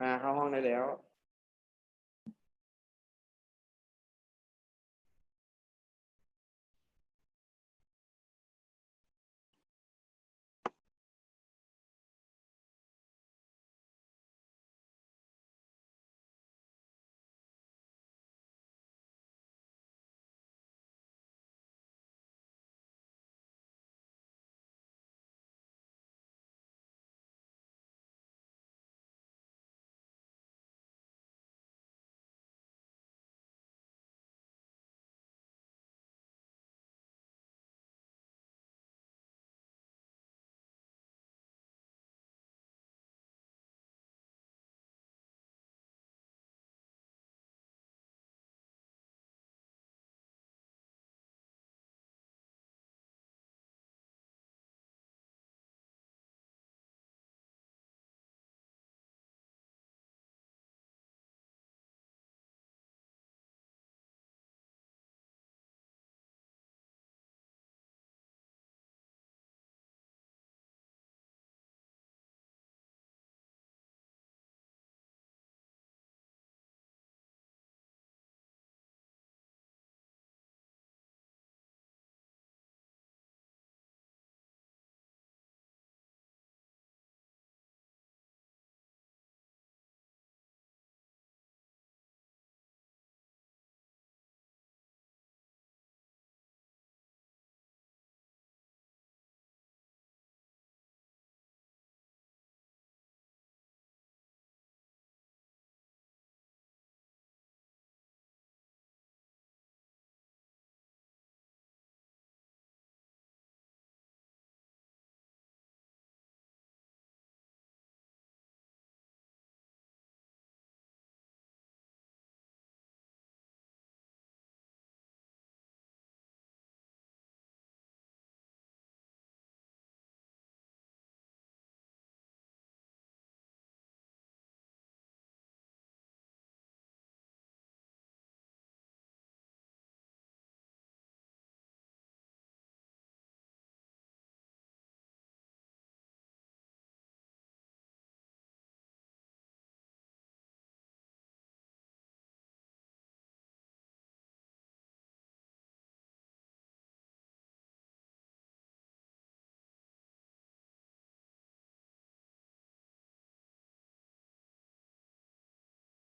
มาเข้าห้องได้แล้ว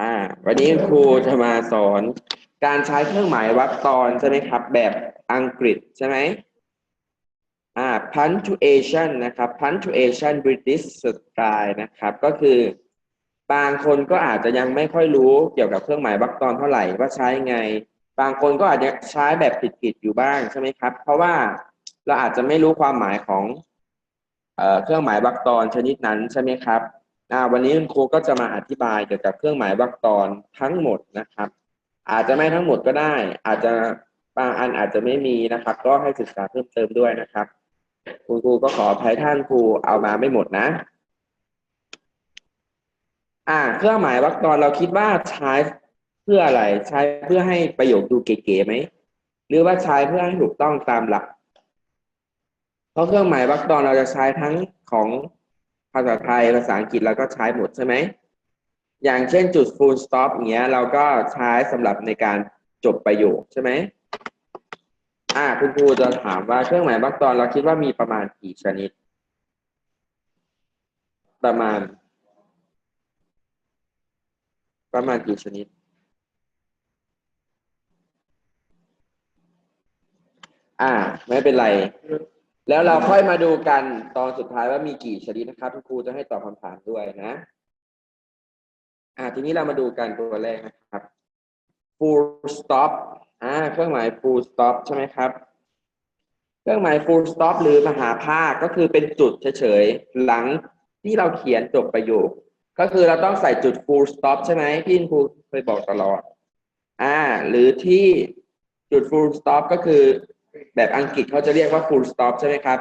อ่า วันนี้ครูจะมาสอนการใช้เครื่องหมายวรรคตอนใช่ไหมครับ แบบอังกฤษใช่ไหมอ่า punctuation นะครับ punctuation British style นะครับ ก็คือบางคนก็อาจจะยังไม่ค่อยรู้เกี่ยวกับเครื่องหมายวรรคตอนเท่าไหร่ว่าใช้ไง บางคนก็อาจจะใช้แบบผิดๆอยู่บ้างใช่ไหมครับ เพราะว่าเราอาจจะไม่รู้ความหมายของเอ่อเครื่องหมายวรรคตอนชนิดนั้นใช่ไหมครับ วันนี้คุณครูก็จะมาอธิบายเกี่ยวกับเครื่องหมายวรรคตอนทั้งหมดนะครับ อาจจะไม่ทั้งหมดก็ได้ อาจจะบางอันอาจจะไม่มีนะครับ ก็ให้ศึกษาเพิ่มเติมด้วยนะครับ คุณครูก็ขออภัยท่านครูเอามาไม่หมดนะ อ่า เครื่องหมายวรรคตอนเราคิดว่าใช้เพื่ออะไร ใช้เพื่อให้ประโยคดูเก๋ๆไหมหรือว่าใช้เพื่อให้ถูกต้องตามหลัก เพราะเครื่องหมายวรรคตอนเราจะใช้ทั้งของ ภาษาไทยภาษาอังกฤษเราก็ใช้หมดใช่ไหม อย่างเช่นจุด full stop อย่างเงี้ย เราก็ใช้สำหรับในการจบประโยคใช่ไหมอ่าคุณครูจะถามว่าเครื่องหมายวรรคตอนเราคิดว่ามีประมาณกี่ชนิด ประมาณ ประมาณกี่ชนิด อ่า ไม่เป็นไร แล้วเราค่อยมาดูกันตอนสุดท้ายว่ามีกี่ชนิดนะครับคุณครูจะให้ตอบคำถามด้วยนะ อ่าทีนี้เรามาดูกันตัวแรกนะครับ full stop อ่าเครื่องหมาย full stop ใช่ไหมครับ เครื่องหมาย full stop หรือมหาภาคก็คือเป็นจุดเฉยๆ หลังที่เราเขียนจบประโยค ก็คือเราต้องใส่จุด full stop ใช่ไหมพี่ครูเคยบอกตลอด อ่า หรือที่จุด full stop ก็คือ แบบอังกฤษเขาจะเรียกว่า full stop ใช่ไหมครับ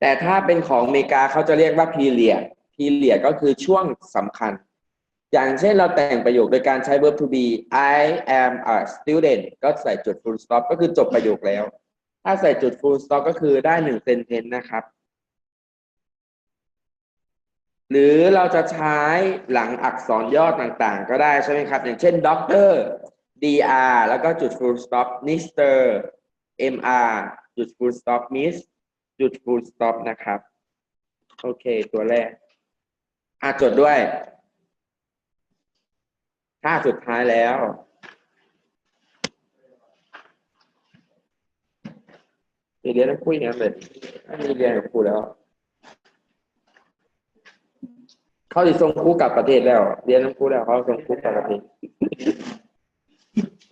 แต่ถ้าเป็นของอเมริกาเขาจะเรียกว่า period period ก็คือช่วงสำคัญ อย่างเช่นเราแต่งประโยคโดยการใช้ verb to be I am a student ก็ใส่จุด full stop ก็คือจบประโยคแล้ว ถ้าใส่จุด full stop ก็คือได้หนึ่ง sentence นะครับ หรือเราจะใช้หลังอักษรย่อต่างๆ ก็ได้ใช่ไหมครับ อย่างเช่น doctor dr แล้วก็จุด full stop mister mr จุด full stop miss จุด full stop นะครับ โอเค ตัวแรก อะจดด้วยถ้าสุดท้ายแล้วมีเรียนต้องคุยกันเลยถ้ามีเรียนกับครูแล้ว เขาจะส่งครูกลับประเทศแล้ว เรียนต้องครูแล้วเขาส่งครูกลับประเทศ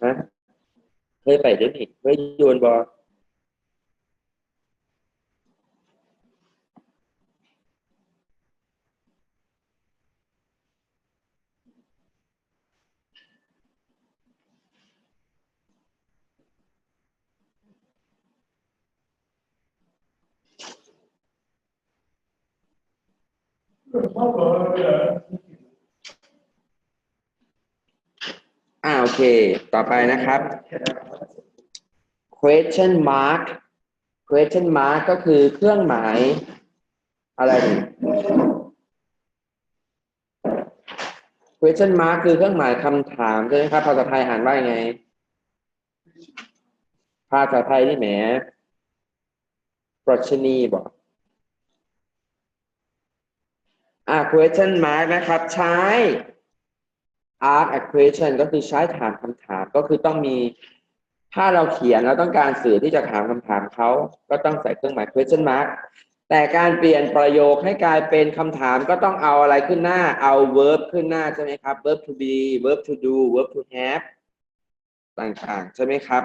ฮะ เคยไปเดี๋ยวนี้เคยโยนบออ่าโอเค ต่อไปนะครับ question mark question mark ก็คือเครื่องหมายอะไร question mark คือเครื่องหมายคำถามใช่ไหมครับ ภาษาไทยอ่านว่ายังไง ภาษาไทยนี่แหมปรัชนีบอกอ่า question mark นะครับใช้ ask a question ก็คือใช้ถามคำถามก็คือต้องมี ถ้าเราเขียนเราต้องการสื่อที่จะถามคำถามเขาก็ต้องใส่เครื่องหมาย question mark แต่การเปลี่ยนประโยคให้กลายเป็นคำถามก็ต้องเอาอะไรขึ้นหน้า เอา verb ขึ้นหน้าใช่ไหมครับ verb to be verb to do verb to have ต่างๆ ใช่ไหมครับ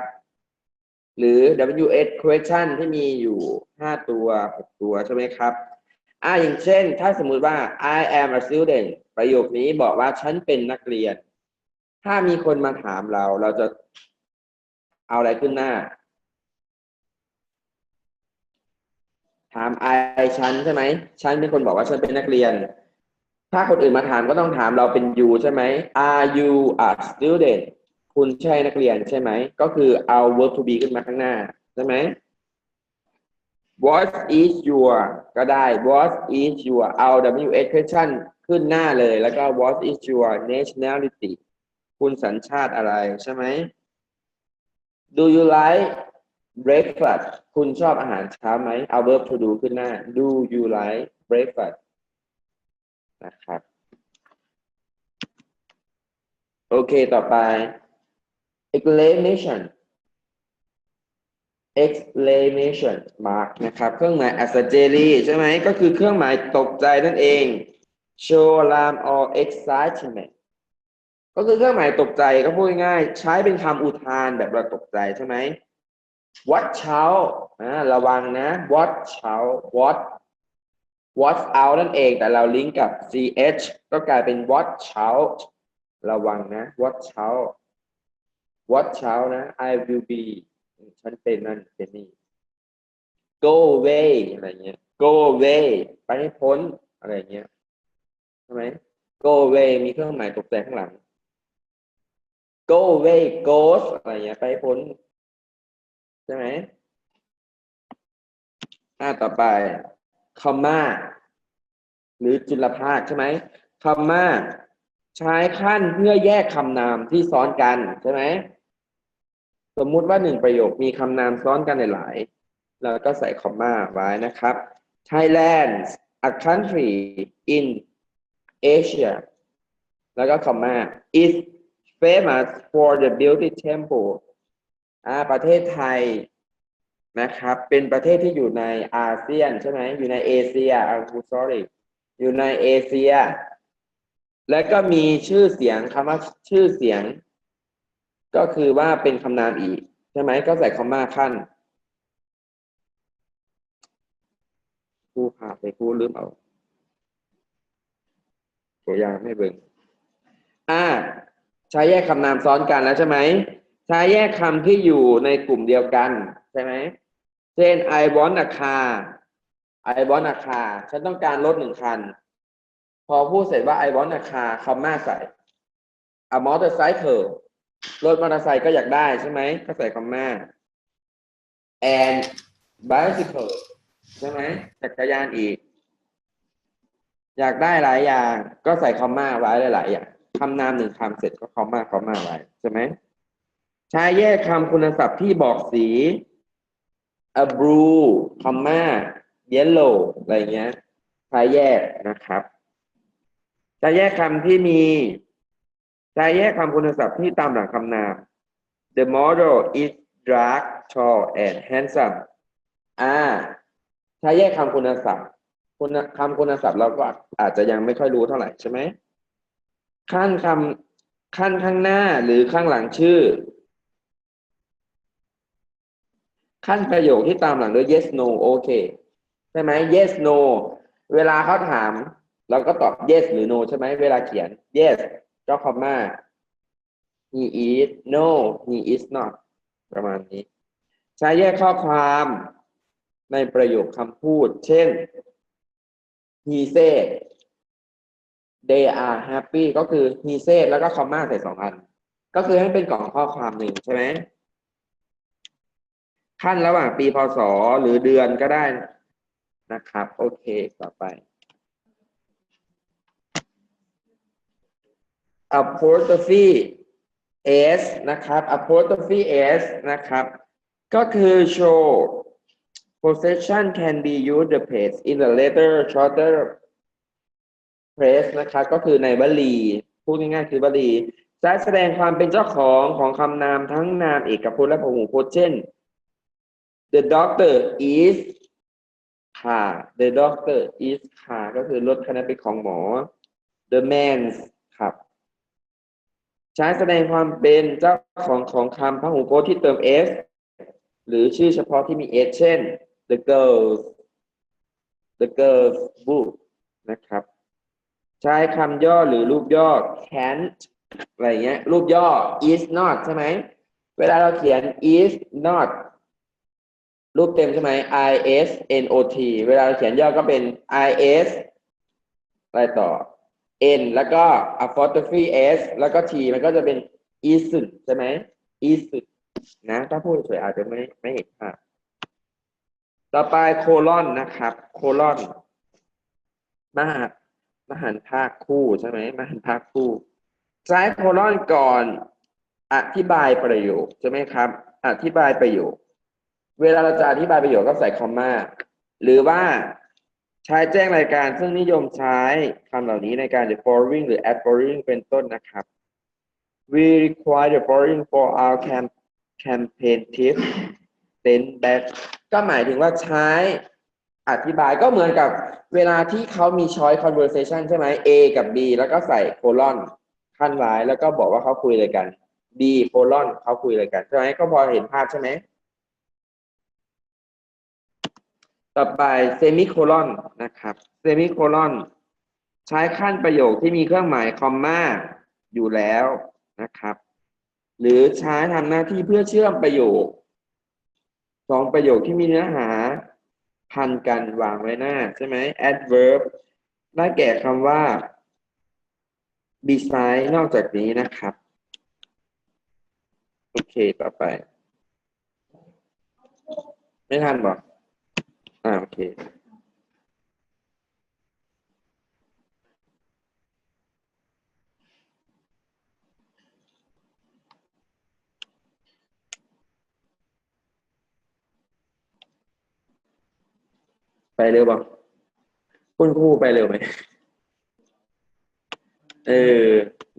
หรือ WH question ที่มีอยู่ 5 ตัว 6 ตัวใช่ไหมครับอ่าอย่างเช่น ถ้าสมมุติว่า I am a student ประโยคนี้บอกว่าฉันเป็นนักเรียน ถ้ามีคนมาถามเรา เราจะ เอาอะไรขึ้นหน้า ถาม I ฉันใช่ไหมฉันเป็นคนบอกว่าฉันเป็นนักเรียน ถ้าคนอื่นมาถามก็ต้องถามเราเป็น you ใช่ไหม Are you a student คุณใช่นักเรียนใช่ไหม ก็คือเอา verb to be ขึ้นมาข้างหน้าใช่ไหม What is your ก็ได้ What is your เอา WH question ขึ้นหน้าเลย แล้วก็ What is your nationality คุณสัญชาติอะไรใช่ไหม Do you like breakfast คุณชอบอาหารเช้าไหมเอา verb to do ขึ้นหน้า Do you like breakfast นะครับ โอเค ต่อไป exclamation exclamation mark นะครับ เครื่องหมายอัศเจรีย์ใช่ไหม ก็คือเครื่องหมายตกใจนั่นเอง show alarm or excitement ก็คือเครื่องหมายตกใจก็พูดง่ายๆใช้เป็นคำอุทานแบบเราตกใจใช่ไหม watch out อ่าระวังนะ watch out watch watch out นั่นเองแต่เราลิงก์กับ ch ก็กลายเป็น watch out ระวังนะ watch out watch out นะ I will be ฉันเป็นนั่นเป็นนี่ go away อะไรเงี้ย go away ไปให้พ้นอะไรเงี้ยใช่ไหม go away มีเครื่องหมายตกใจข้างหลัง go away goes อะไรเงี้ยไปพ้นใช่ไหมอ่าต่อไป comma หรือจุลภาคใช่ไหม comma ใช้ขั้นเพื่อแยกคำนามที่ซ้อนกันใช่ไหมสมมุติว่าหนึ่งประโยคมีคำนามซ้อนกันหลายๆแล้วก็ใส่คอมมาไว้นะครับ Thailand a country in Asia แล้วก็คอมมา is famous for the beauty temple อ่าประเทศไทยนะครับ เป็นประเทศที่อยู่ในอาเซียนใช่ไหมอยู่ในเอเชียอ่า sorry อยู่ในเอเชีย แล้วก็มีชื่อเสียงคำว่าชื่อเสียง ก็คือว่าเป็นคำนามอีก ใช่ไหมก็ใส่คอมมาขั้นครูพาไปครูลืมเอา ตัวอย่างไม่เบิ่งอ่า ใช้แยกคำนามซ้อนกันแล้วใช่ไหมใช้แยกคำที่อยู่ในกลุ่มเดียวกันใช่ไหมเช่น I want a car I want a car ฉันต้องการรถหนึ่งคัน พอพูดเสร็จว่า I want a car คำมาใส่ a motorcycle รถมอเตอร์ไซค์ก็อยากได้ใช่ไหมก็ใส่คำมา and bicycle ใช่ไหมจักรยานอีก อยากได้หลายอย่าง ก็ใส่คอมมาไว้หลายๆอย่าง คำนามหนึ่งคำเสร็จก็คอมมาคอมมาไว้ใช่ไหมใช้แยกคำคุณศัพท์ที่บอกสี a blue คอมมา yellow อะไรเงี้ยใช้แยกนะครับใช้แยกคำที่มีใช้แยกคำคุณศัพท์ที่ตามหลังคำนาม the model is dark tall and handsome อ่าใช้แยกคำคุณศัพท์คุณคำคุณศัพท์เราก็อาจจะยังไม่ค่อยรู้เท่าไหร่ใช่ไหม ขั้นคำขั้นข้างหน้าหรือข้างหลังชื่อ ขั้นประโยคที่ตามหลังด้วย yes no โอเคใช่ไหม yes no เวลาเขาถาม เราก็ตอบ yes หรือ no ใช่ไหมเวลาเขียน yes ก็คอมมา he is no he is not ประมาณนี้ ใช้แยกข้อความในประโยคคำพูด เช่น he said they are happy ก็คือ he said แล้วก็คอมมาใส่สองอัน ก็คือให้เป็นกล่องข้อความหนึ่งใช่ไหมขั้นระหว่างปีพศหรือเดือนก็ได้นะครับ โอเคต่อไป apostrophe s นะครับ apostrophe s นะครับ ก็คือ show possession can be used the place in the later shorter phrase นะครับก็คือในวลีพูดง่ายๆคือวลีจะแสดงความเป็นเจ้าของของคำนามทั้งนามเอกพจน์และพหูพจน์เช่น the doctor is car the doctor is car ก็คือรถคันนั้นเป็นของหมอ the man's ครับใช้แสดงความเป็นเจ้าของของคำพหูพจน์ที่เติม s หรือชื่อเฉพาะที่มี s เช่น the girls the girls book นะครับ ใช้คำย่อหรือรูปย่อ can't อะไรเงี้ย รูปย่อ is not ใช่ไหม เวลาเราเขียน is not รูปเต็มใช่ไหม i s n o t เวลาเราเขียนย่อก็เป็น i s อะไรต่อ n แล้วก็ apostrophe s แล้วก็ t มันก็จะเป็น is ใช่ไหม is นะ ถ้าพูดเฉยอาจจะไม่ไม่เห็นภาพต่อไปโคลอนนะครับ โคลอนมหัน มหันภาคคู่ใช่ไหมมหันภาคคู่ ใช้โคลอนก่อนอธิบายประโยคใช่ไหมครับ อธิบายประโยค เวลาเราจะอธิบายประโยคก็ใส่คอมมาหรือว่าใช้แจ้งรายการซึ่งนิยมใช้คำเหล่านี้ในการ the following หรือ at following เป็นต้นนะครับ we require the following for our camp campaign tip then that ก็หมายถึงว่าใช้ อธิบายก็เหมือนกับเวลาที่เขามี choice conversation ใช่ไหม A กับ B แล้วก็ใส่โคลอนขั้นไว้แล้วก็บอกว่าเขาคุยอะไรกัน B โคลอนเขาคุยอะไรกันใช่ไหมก็พอเห็นภาพใช่ไหม ต่อไปเซมิโคลอนนะครับเซมิโคลอนใช้ขั้นประโยคที่มีเครื่องหมายคอมมาอยู่แล้วนะครับ หรือใช้ทำหน้าที่เพื่อเชื่อมประโยคสองประโยคที่มีเนื้อหา พันกันวางไว้หน้าใช่ไหม adverb ได้แก่คำว่า beside นอกจากนี้นะครับ โอเคต่อไป ไม่ทันบอกอ่าโอเค ไปเร็วบ้างคุณครูไปเร็วไหมเออ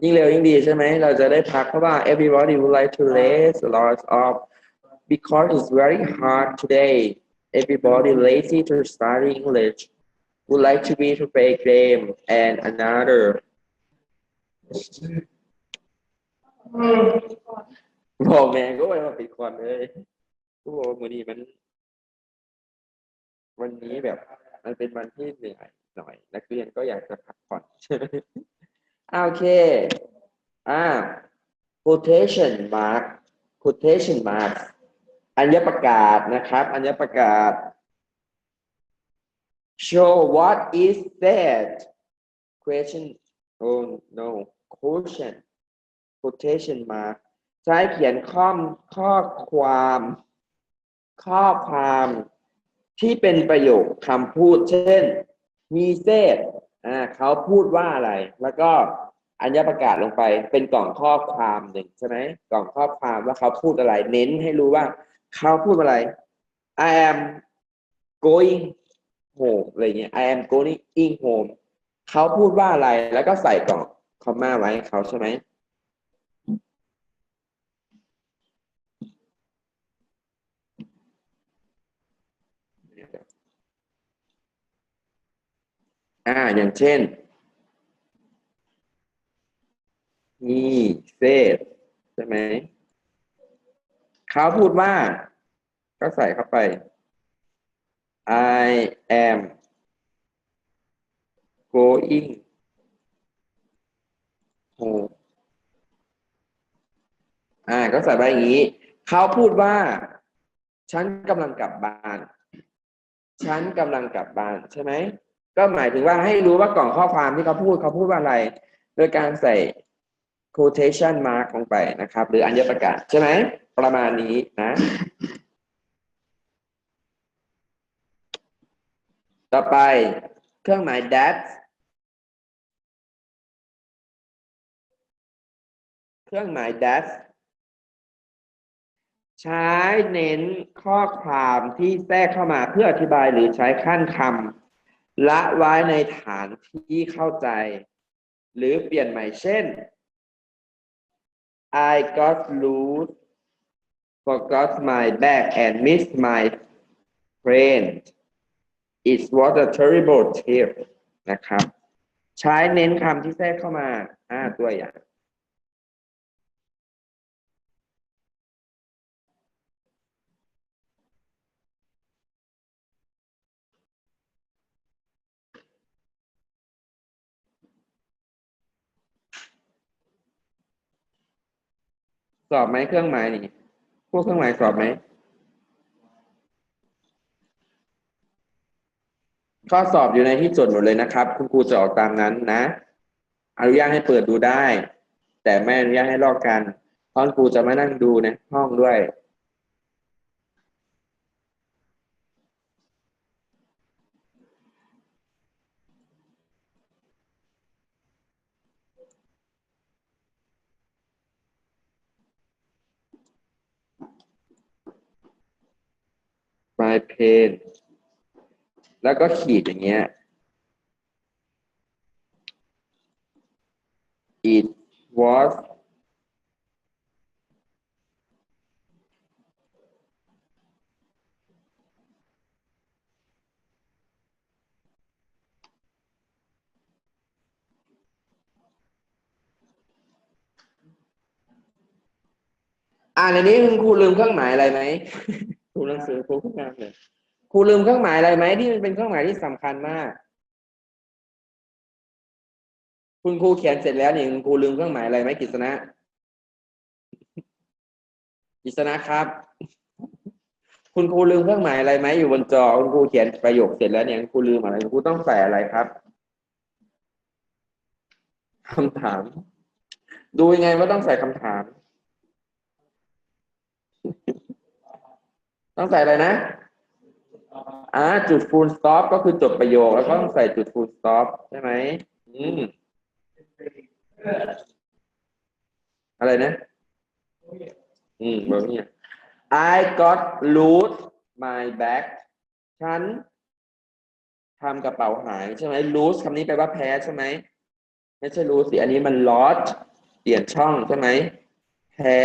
ยิ่งเร็วยิ่งดีใช่ไหม เราจะได้พักเพราะว่า everybody would like to rest a lot of because it's very hard today everybody lazy to study English would like to be to play game and another บอกแม่ก็ไปมาปิดก่อนเลยก็บอกว่ามือนี้มัน วันนี้แบบมันเป็นวันที่เหนื่อยหน่อย นักเรียนก็อยากจะพักผ่อนใช่ไหมโอเคอ่า quotation mark quotation mark อัญญประกาศนะครับ อัญญประกาศ show what is said question oh no quotient quotation mark ใช้เขียนข้อข้อความ ข้อความ ที่เป็นประโยคคำพูด เช่น มีเซตอ่าเขาพูดว่าอะไร แล้วก็อัญญประกาศลงไป เป็นกล่องข้อความหนึ่งใช่ไหมกล่องข้อความว่าเขาพูดอะไร เน้นให้รู้ว่าเขาพูดอะไร I am going home อะไรเงี้ย I am going home เขาพูดว่าอะไร แล้วก็ใส่กล่องคอมมาไว้ให้เขาใช่ไหม อ่า อย่างเช่น he said ใช่ไหม เขาพูดว่า ก็ใส่เข้าไป I am going home อ่า ก็ใส่ไปอย่างนี้ เขาพูดว่า ฉันกำลังกลับบ้าน ฉันกำลังกลับบ้านใช่ไหม ก็หมายถึงว่าให้รู้ว่ากล่องข้อความที่เขาพูดเขาพูดว่าอะไร โดยการใส่ quotation mark ลงไปนะครับ หรืออัญญประกาศใช่ไหมประมาณนี้นะ ต่อไปเครื่องหมาย that เครื่องหมาย that ใช้เน้นข้อความที่แทรกเข้ามาเพื่ออธิบายหรือใช้ขั้นคำ ละไว้ในฐานที่เข้าใจ หรือเปลี่ยนใหม่เช่น I got loose forgot my bag and missed my friend it was a terrible trip นะครับ ใช้เน้นคำที่แทรกเข้ามาอ่าตัวอย่าง อบไหมเครื่องหมายนี่ พวกเครื่องหมายสอบไหม ข้อสอบอยู่ในที่จดหมดเลยนะครับ คุณครูจะออกตามนั้นนะ อนุญาตให้เปิดดูได้ แต่ไม่อนุญาตให้ลอกกันเพราะคุณครูจะมานั่งดูในห้องด้วย ปลายเพนแล้วก็ขีดอย่างเงี้ยอีดวอสอ่านอันนี้คุณครูลืมเครื่องหมายอะไรไหม ครูหนังสือครูขึ้นมาเลยครูลืมเครื่องหมายอะไรไหมที่มันเป็นเครื่องหมายที่สำคัญมาก คุณครูเขียนเสร็จแล้วนี่คุณครูลืมเครื่องหมายอะไรไหมกิษณะกิษณะครับ คุณครูลืมเครื่องหมายอะไรไหมอยู่บนจอคุณครูเขียนประโยคเสร็จแล้วเนี่ยคุณครูลืมอะไรคุณครูต้องใส่อะไรครับคำถาม ดูยังไงว่าต้องใส่คำถาม ต้องใส่อะไรนะอ่าจุด full stop ก็คือจบประโยค แล้วก็ต้องใส่จุด full stop ใช่ไหมอืมอะไรนะ อืมแบบนี้ I got lose my bag ฉันทำกระเป๋าหายใช่ไหม lose คำนี้แปลว่าแพ้ใช่ไหม ไม่ใช่ lose สิ อันนี้มัน lost เปลี่ยนช่องใช่ไหม แพ้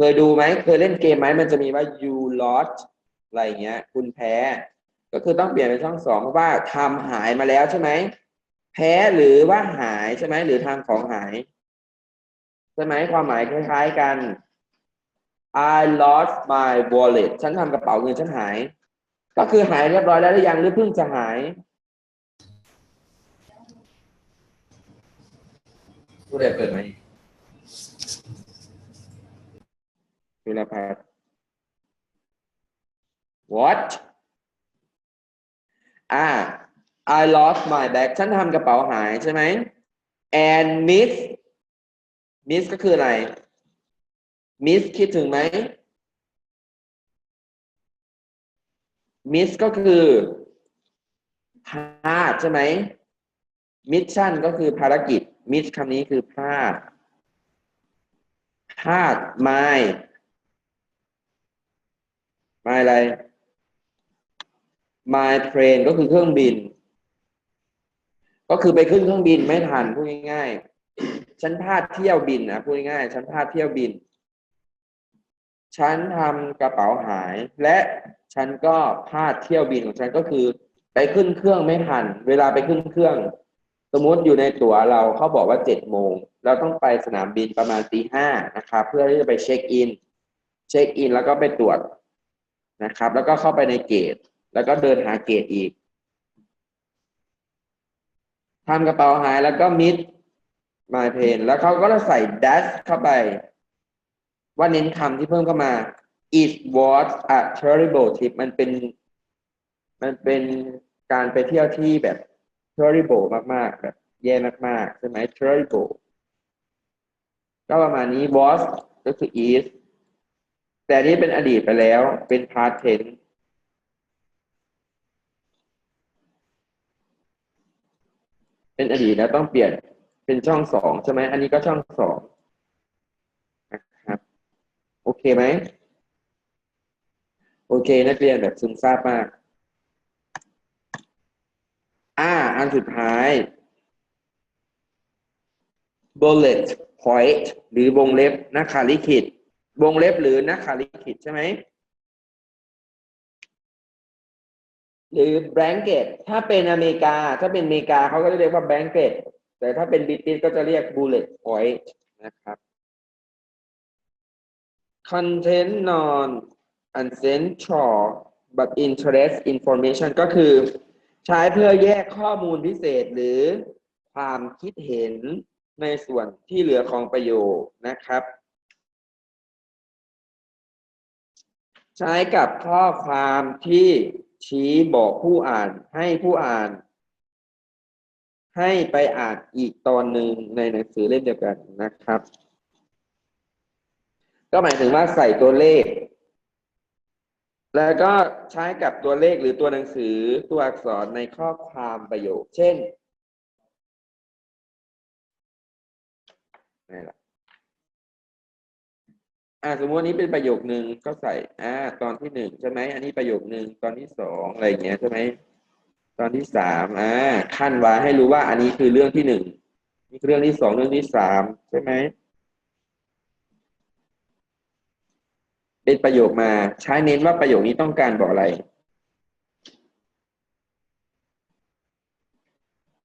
เคยดูไหมเคยเล่นเกมไหมมันจะมีว่า you lost อะไรเงี้ย คุณแพ้ ก็คือต้องเปลี่ยนเป็นช่องสองเพราะว่าทำหายมาแล้วใช่ไหมแพ้หรือว่าหายใช่ไหมหรือทำของหายใช่ไหมความหมายคล้ายๆกัน I lost my wallet ฉันทำกระเป๋าเงินฉันหาย ก็คือหายเรียบร้อยแล้วหรือยังหรือเพิ่งจะหายผู้ใดเปิดไหม จุลพัฒน์ What อ่า I lost my bag ฉันทำกระเป๋าหายใช่ไหม and miss miss ก็คืออะไร miss คิดถึงไหม miss ก็คือพลาดใช่ไหม mission ก็คือภารกิจ miss คำนี้คือพลาดพลาด my my อะไร my train ก็คือเครื่องบิน ก็คือไปขึ้นเครื่องบินไม่ทันพูดง่ายๆฉันพลาดเที่ยวบินนะพูดง่ายๆฉันพลาดเที่ยวบิน ฉันทำกระเป๋าหาย และฉันก็พลาดเที่ยวบินของฉันก็คือ ไปขึ้นเครื่องไม่ทัน เวลาไปขึ้นเครื่อง สมมติอยู่ในตั๋วเราเขาบอกว่าเจ็ดโมงเราต้องไปสนามบินประมาณตีห้านะครับเพื่อที่จะไปเช็คอิน เช็คอินแล้วก็ไปตรวจ นะครับ แล้วก็เข้าไปในเกตแล้วก็เดินหาเกตอีกทำกระเป๋าหายแล้วก็มิดมาเพนแล้วเขาก็จะใส่ dash เข้าไป ว่าเน้นคำที่เพิ่มเข้ามา it was a terrible trip มันเป็น มันเป็นการไปเที่ยวที่แบบ terrible มากๆ แบบแย่มากๆ ใช่ไหม terrible ก็ประมาณนี้ was ก็คือ is แต่นี้เป็นอดีตไปแล้วเป็น past tense เป็นอดีตแล้วต้องเปลี่ยนเป็นช่องสองใช่ไหมอันนี้ก็ช่องสองนะครับ โอเคไหมโอเค นักเรียนแบบซึมซาบมาก อ่า อันสุดท้าย bullet point หรือวงเล็บหนักขาลิขิต วงเล็บหรือนักขาลิขิตใช่ไหมหรือ blanket ถ้าเป็นอเมริกา ถ้าเป็นอเมริกาเขาก็จะเรียกว่า blanket แต่ถ้าเป็นบิติชก็จะเรียก bullet point นะครับ content non essential but interest information ก็คือใช้เพื่อแยกข้อมูลพิเศษหรือความคิดเห็นในส่วนที่เหลือของประโยคนะครับ ใช้กับข้อความที่ชี้บอกผู้อ่านให้ผู้อ่าน ให้ไปอ่านอีกตอนหนึ่งในหนังสือเล่มเดียวกันนะครับ ก็หมายถึงว่าใส่ตัวเลข แล้วก็ใช้กับตัวเลขหรือตัวหนังสือตัวอักษรในข้อความประโยค เช่นนี่แหละ อ่าสมมตินี้เป็นประโยคหนึ่งก็ใส่อ่าตอนที่หนึ่งใช่ไหมอันนี้ประโยคหนึ่งตอนที่สองอะไรอย่างเงี้ยใช่ไหมตอนที่สามอ่าขั้นไว้ให้รู้ว่าอันนี้คือเรื่องที่หนึ่งนี่เรื่องที่สองเรื่องที่สามใช่ไหมเป็นประโยคมาใช้เน้นว่าประโยคนี้ต้องการบอกอะไร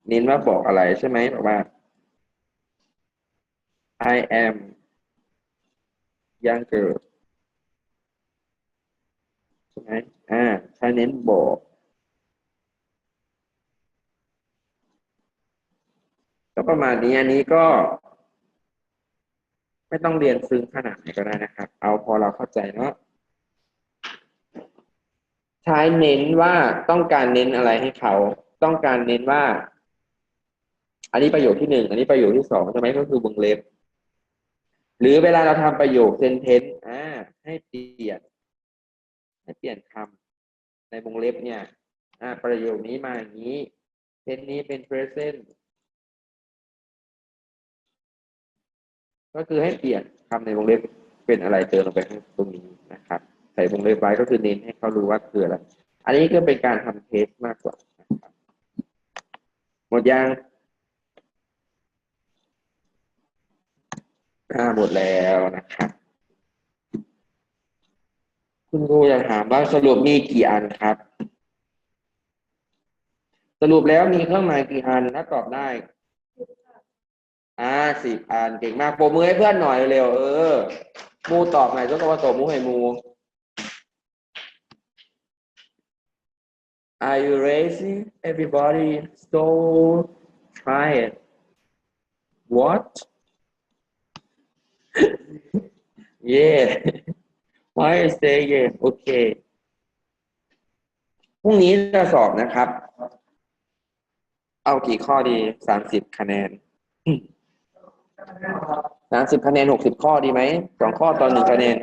เน้นว่าบอกอะไรใช่ไหมบอกว่า I am younger ไหมอ่าใช้เน้นบอกก็ประมาณนี้อันนี้ก็ ไม่ต้องเรียนซึ้งขนาดไหนก็ได้นะครับ เอาพอเราเข้าใจเนาะใช้เน้นว่าต้องการเน้นอะไรให้เขา ต้องการเน้นว่า อันนี้ประโยคที่หนึ่งอันนี้ประโยคที่สองใช่ไหมก็คือวงเล็บ หรือเวลาเราทำประโยคเซนเทนต์อ่าให้เปลี่ยน ให้เปลี่ยนคำในวงเล็บเนี่ย อ่า ประโยคนี้มาอย่างนี้เทนนี้เป็น present ก็คือให้เปลี่ยนคำในวงเล็บเป็นอะไรเติมลงไปข้างตรงนี้นะครับ ใส่วงเล็บไว้ก็คือเน้นให้เขารู้ว่าคืออะไร อันนี้ก็เป็นการทำเทสมากกว่านะครับหมดยัง อ่าหมดแล้วนะครับคุณครูอยากถามว่าสรุปมีกี่อันครับ สรุปแล้วมีเครื่องหมายกี่อันถ้าตอบได้อ่าสิบอันเก่งมากโปรบมือให้เพื่อนหน่อยเร็วเออมูตอบหน่อยจนกว่าตบมูให้มู Are you ready everybody so try it what yeah why I say yeah okay พรุ่งนี้จะสอบนะครับ เอากี่ข้อดีสามสิบคะแนนสามสิบคะแนนหกสิบข้อดีไหมสองข้อตอนหนึ่งคะแนน